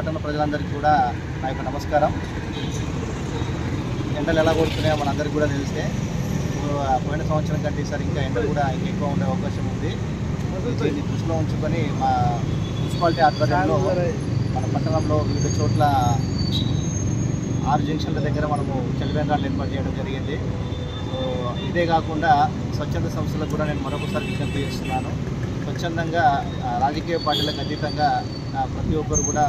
పట్టణ ప్రజలందరికీ కూడా నా యొక్క నమస్కారం. ఎండలు ఎలా కొడుతున్నాయో మనందరికీ కూడా తెలిస్తే. పోయిన సంవత్సరం కంటే ఈసారి ఇంకా ఎండలు కూడా ఇంకా ఎక్కువ ఉండే అవకాశం ఉంది. దీన్ని దృష్టిలో ఉంచుకొని మా మున్సిపాలిటీ ఆధ్వర్యంలో మన పట్టణంలో వివిధ చోట్ల ఆరు జంక్షన్ల దగ్గర మనము చలివేంద్రాలు ఏర్పాటు చేయడం జరిగింది. సో ఇదే కాకుండా స్వచ్ఛంద సంస్థలకు కూడా నేను మరొకసారి విజ్ఞప్తి చేస్తున్నాను. స్వచ్ఛందంగా రాజకీయ పార్టీలకు అతీతంగా ప్రతి ఒక్కరు కూడా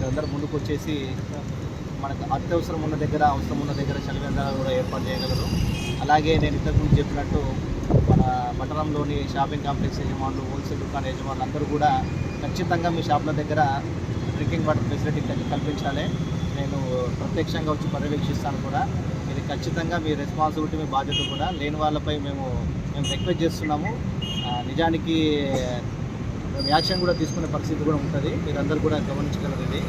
మీరందరూ ముందుకు వచ్చేసి మనకు అత్యవసరం ఉన్న దగ్గర అవసరం ఉన్న దగ్గర చలివేంద్రాలు కూడా ఏర్పాటు చేయగలరు. అలాగే నేను ఇంతకుముందు చెప్పినట్టు మన పట్టణంలోని షాపింగ్ కాంప్లెక్స్ యజమానులు హోల్సేల్ దుకాణ యజమానులు అందరూ కూడా ఖచ్చితంగా మీ షాపుల దగ్గర డ్రింకింగ్ వాటర్ ఫెసిలిటీ కల్పించాలి. నేను ప్రత్యక్షంగా వచ్చి పర్యవేక్షిస్తాను కూడా. ఇది ఖచ్చితంగా మీ రెస్పాన్సిబిలిటీ మీ బాధ్యత కూడా. లేని వాళ్ళపై మేము మేము రిక్వెస్ట్ చేస్తున్నాము. నిజానికి యాక్షన్ కూడా తీసుకునే పరిస్థితి కూడా ఉంటుంది. మీరందరూ కూడా గమనించగలరు ఇది.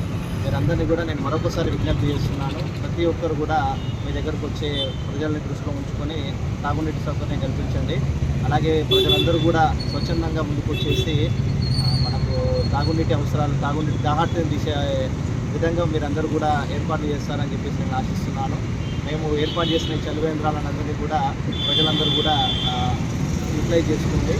మీరందరినీ కూడా నేను మరొకసారి విజ్ఞప్తి చేస్తున్నాను. ప్రతి ఒక్కరు కూడా మీ దగ్గరకు వచ్చే ప్రజల్ని దృష్టిలో ఉంచుకొని తాగునీటి సౌకర్యం కల్పించండి. అలాగే ప్రజలందరూ కూడా స్వచ్ఛందంగా ముందుకు వచ్చేసి మనకు తాగునీటి అవసరాలు తాగునీటి దాహార్తిని తీసే విధంగా మీరందరూ కూడా ఏర్పాట్లు చేస్తారని చెప్పేసి నేను ఆశిస్తున్నాను. మేము ఏర్పాటు చేసిన ఈ చలివేంద్రాలన్నింటినీ కూడా ప్రజలందరూ కూడా యూటిలైజ్ చేసుకుంటే